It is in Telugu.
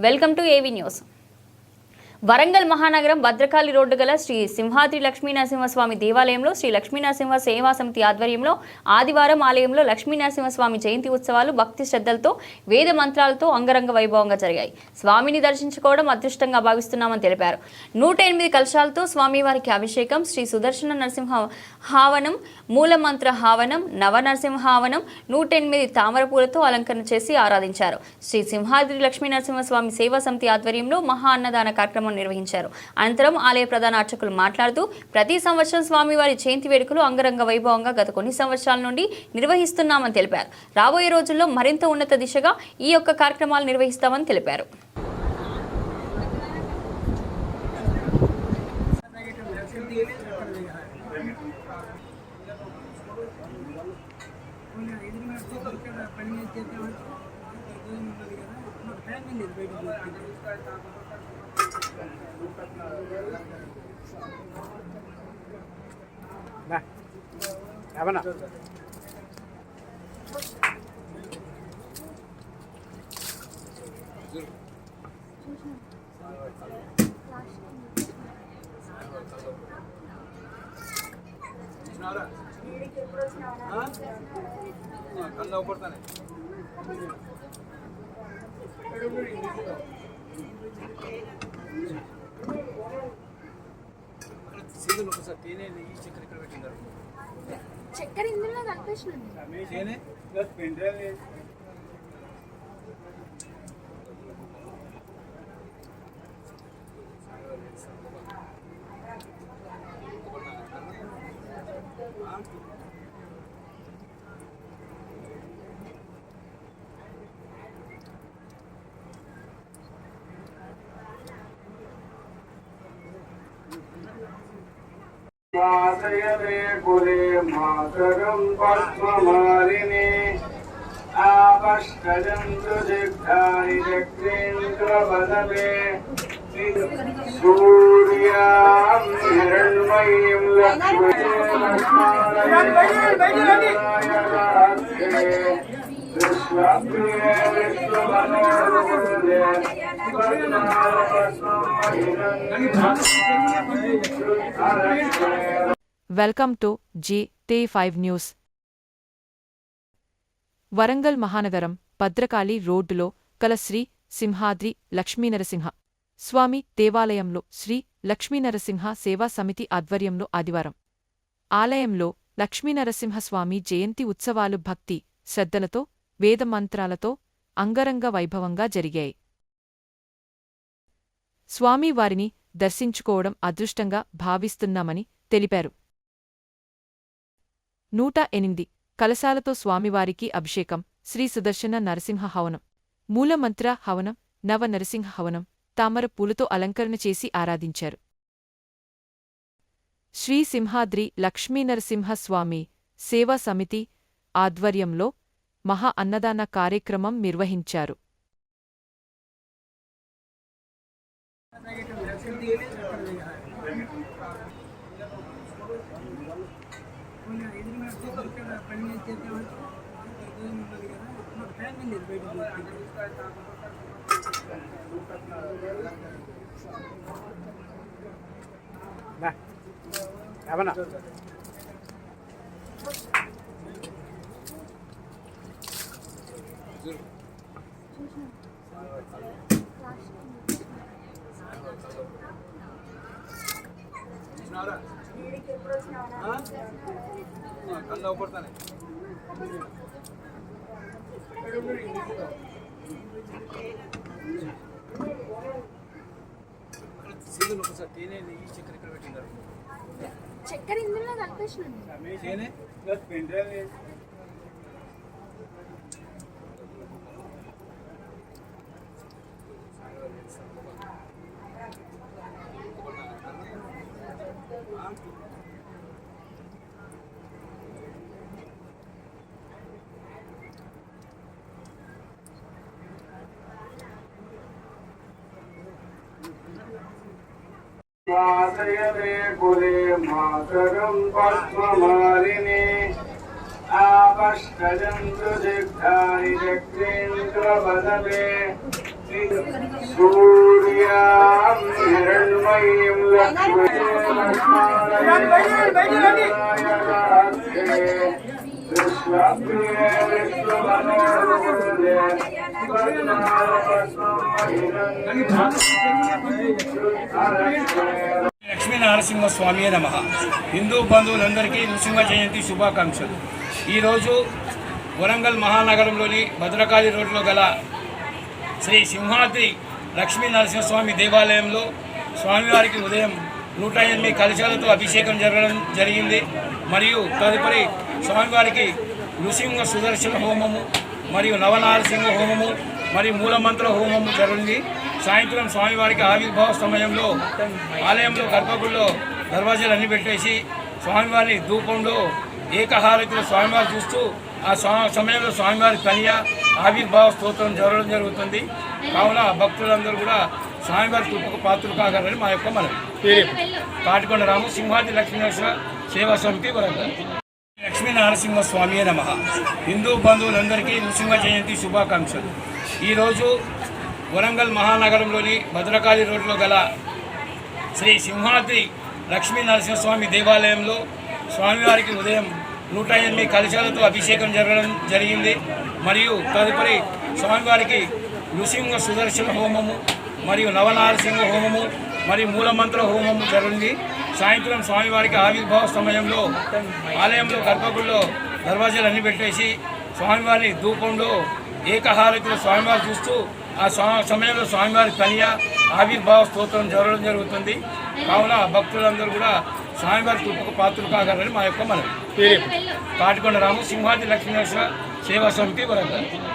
Welcome to AV news Warangal మహానగరం భద్రకాళి రోడ్డు గల శ్రీ సింహాద్రి లక్ష్మీనరసింహస్వామి దేవాలయంలో శ్రీ లక్ష్మీనరసింహ సేవా సమితి ఆధ్వర్యంలో ఆదివారం ఆలయంలో లక్ష్మీనరసింహస్వామి జయంతి ఉత్సవాలు భక్తి శ్రద్ధలతో వేద మంత్రాలతో అంగరంగ వైభవంగా జరిగాయి. స్వామిని దర్శించుకోవడం అదృష్టంగా భావిస్తున్నామని తెలిపారు. నూట ఎనిమిది కలశాలతో స్వామివారికి అభిషేకం శ్రీ సుదర్శన నరసింహ హావనం మూలమంత్ర హావనం నవ నరసింహ హావనం నూట ఎనిమిది తామరపూలతో అలంకరణ చేసి ఆరాధించారు. శ్రీ సింహాద్రి లక్ష్మీనరసింహస్వామి సేవా సమితి ఆధ్వర్యంలో మహా అన్నదాన కార్యక్రమం నిర్వహించారు అనంతరం ఆలయ ప్రధాన అర్చకులు మాట్లాడుతూ ప్రతి సంవత్సరం స్వామివారి జయంతి వేడుకలు అంగరంగ వైభవంగా గత కొన్ని సంవత్సరాల నుండి నిర్వహిస్తున్నామని తెలిపారు రాబోయే రోజుల్లో మరింత ఉన్నత దిశగా ఈ యొక్క కార్యక్రమాలు నిర్వహిస్తామని తెలిపారు దా. ఏమన్నా కళ్ళు అవపడతానే సీజన్ ఒకసారి తేనె ఈ చక్కెర ఇక్కడ చక్కెర ఇందులో కలిపేసినండి वासयते कुले मातरं पद्ममालिने। आपष्टजन्तु दिग्धानि चक्रेन्द्रवदने। सूर्यां हिरण्मयीं लक्ष्मीं। Welcome to G T five news. Warangal మహానగరం భద్రకాళి రోడ్డులో కల శ్రీ సింహాద్రి లక్ష్మీనరసింహ స్వామి దేవాలయంలో శ్రీ లక్ష్మీనరసింహ సేవా సమితి ఆధ్వర్యంలో ఆదివారం. ఆలయంలో లక్ష్మీనరసింహస్వామి జయంతి ఉత్సవాలు భక్తి శ్రద్ధలతో వేదమంత్రాలతో అంగరంగ వైభవంగా జరిగాయి. స్వామి వారిని దర్శించుకోవడం అదృష్టంగా భావిస్తున్నామని తెలిపారు. నూట ఎనిమిది కలశాలతో స్వామివారికి అభిషేకం శ్రీ సుదర్శన నరసింహ హవనం మూలమంత్ర హవనం నవ నరసింహ హవనం తామర పూలతో అలంకరణ చేసి ఆరాధించారు. శ్రీ సింహాద్రి లక్ష్మీనరసింహస్వామి సేవా సమితి ఆధ్వర్యంలో మహా అన్నదాన కార్యక్రమం నిర్వహించారు. దా. ఏమన్నా కళ్ళు అవపడతానే సీజన్ ఒకసారి తేనె ఈ చక్కెర ఇక్కడ పెట్టిందారు చక్కెర ఇందులో కలిపేసినండి मातयते कुले मातरं पद्ममालिने आपष्टजन्तु सिद्धानि चक्रेन्द्रपदवे లక్ష్మీ నరసింహ స్వామి నమ. హిందూ బంధువులందరికీ నృసింహ జయంతి శుభాకాంక్షలు. ఈరోజు వరంగల్ మహానగరంలోని భద్రకాళి రోడ్లో గల శ్రీ సింహాద్రి లక్ష్మీ నరసింహస్వామి దేవాలయంలో స్వామివారికి ఉదయం నూట ఎనిమిది కలశాలతో అభిషేకం జరగడం జరిగింది. మరియు తదుపరి స్వామివారికి నృసింహ సుదర్శన హోమము మరియు నవనారసింహ హోమము మరియు మూలమంత్ర హోమము జరిగింది. సాయంత్రం స్వామివారికి ఆవిర్భావ సమయంలో ఆలయంలో గర్భగుడిలో దర్వాజాలు అన్ని పెట్టేసి స్వామివారి ధూపంలో ఏకహారతిలో స్వామివారు చూస్తూ ఆ స్వా- సమయంలో స్వామివారి కన్య ఆవిర్భావ స్తోత్రం జరగడం జరుగుతుంది. కావున భక్తులందరూ కూడా స్వామివారి కృపకు పాత్రలు కాగలరని మా యొక్క మనం కాటికొండ రాము సింహాద్రి లక్ష్మీనరసింహ సేవా సమితి వరంగల్. లక్ష్మీ నరసింహ స్వామి నమ. హిందూ బంధువులందరికీ నృసింహ జయంతి శుభాకాంక్షలు. ఈరోజు వరంగల్ మహానగరంలోని భద్రకాళి రోడ్లో గల శ్రీ సింహాద్రి లక్ష్మీ నరసింహస్వామి దేవాలయంలో స్వామివారికి ఉదయం నూట ఎనిమిది కలశాలతో అభిషేకం జరగడం జరిగింది. మరియు తదుపరి స్వామివారికి నృసింహ సుదర్శన హోమము మరియు నవనారసింహ హోమము మరియు మూలమంత్ర హోమము జరిగింది. సాయంత్రం స్వామివారికి ఆవిర్భావ సమయంలో ఆలయంలో గర్భగుడిలో దర్వాజాలు అన్ని పెట్టేసి స్వామివారి ధూపంలో ఏకహారతిలో స్వామివారు చూస్తూ ఆ సమయంలో స్వామివారి కన్య ఆవిర్భావ స్తోత్రం జరగడం జరుగుతుంది. కావున భక్తులందరూ కూడా స్వామివారి కృపకు పాత్రలు కాగలరని మా యొక్క మనం తాటికొండ రాము సింహాద్రి లక్ష్మీనరసింహ సేవా సమితి వరంగల్.